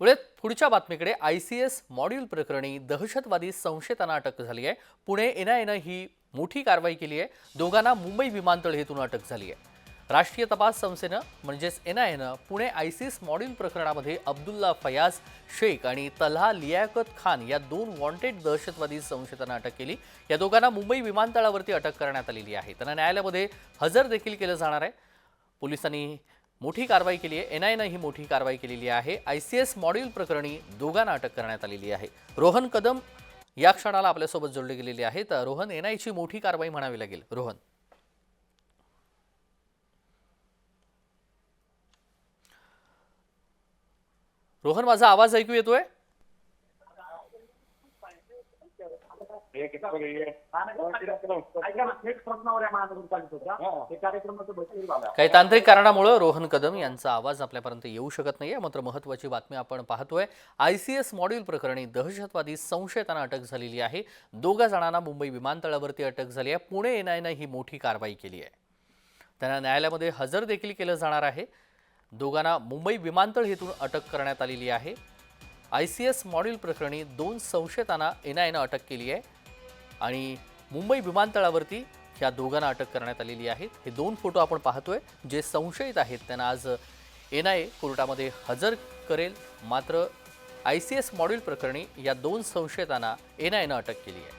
पुढे पुढच्या बातमीकडे आय सी एस मॉड्यूल प्रकरणी दहशतवादी संशयितांना अटक झाली आहे. पुणे एन आय ही मोठी कारवाई केली आहे. दोघांना मुंबई विमानतळ हेतून अटक झाली आहे. राष्ट्रीय तपास संस्थेनं म्हणजेच N Pune I C S module प्रकरणामध्ये अब्दुल्ला फयाज शेख आणि तल्हा लियाकत खान या दोन वॉन्टेड दहशतवादी संशयितांना अटक केली. या दोघांना मुंबई विमानतळावरती अटक करण्यात आलेली आहे. त्यांना न्यायालयामध्ये हजर देखील केलं जाणार आहे. पोलिसांनी मोठी कारवाई केली आहे. एनआयनं ही मोठी कारवाई केलेली आहे. आय सी एस मॉड्यूल प्रकरणी दोघांना अटक करण्यात आलेली आहे. रोहन कदम या क्षणाला आपल्यासोबत जोडले गेलेले आहेत. रोहन एनआयची मोठी कारवाई म्हणावी लागेल. रोहन. रोहन माझा आवाज ऐकू येतोय? कार्यक्रमाचं काही तांत्रिक कारणामुळं रोहन कदम यांचा आवाज आपल्यापर्यंत येऊ शकत नाहीये मात्र महत्वाची बातमी आपण पाहतोय आय सी एस मॉड्यूल प्रकरणी दहशतवादी संशयितांना अटक झालेली आहे दोघा जणांना मुंबई विमानतळावरती अटक झाली आहे पुणे एन आयनं ही मोठी कारवाई केली आहे त्यांना न्यायालयामध्ये हजर देखील केलं जाणार आहे दोघांना मुंबई विमानतळ हेतून अटक करण्यात आलेली आहे आय सी एस मॉड्यूल प्रकरणी दोन संशयितांना एन आयनं अटक केली आहे आणि मुंबई विमानतळावरती ह्या दोघांना अटक करण्यात आलेली आहे. हे दोन फोटो आपण पाहतोय. जे संशयित आहेत त्यांना आज एन आय ए कोर्टामध्ये हजर करेल. मात्र आय सी एस मॉड्यूल प्रकरणी या दोन संशयितांना एन आयनं अटक केली आहे.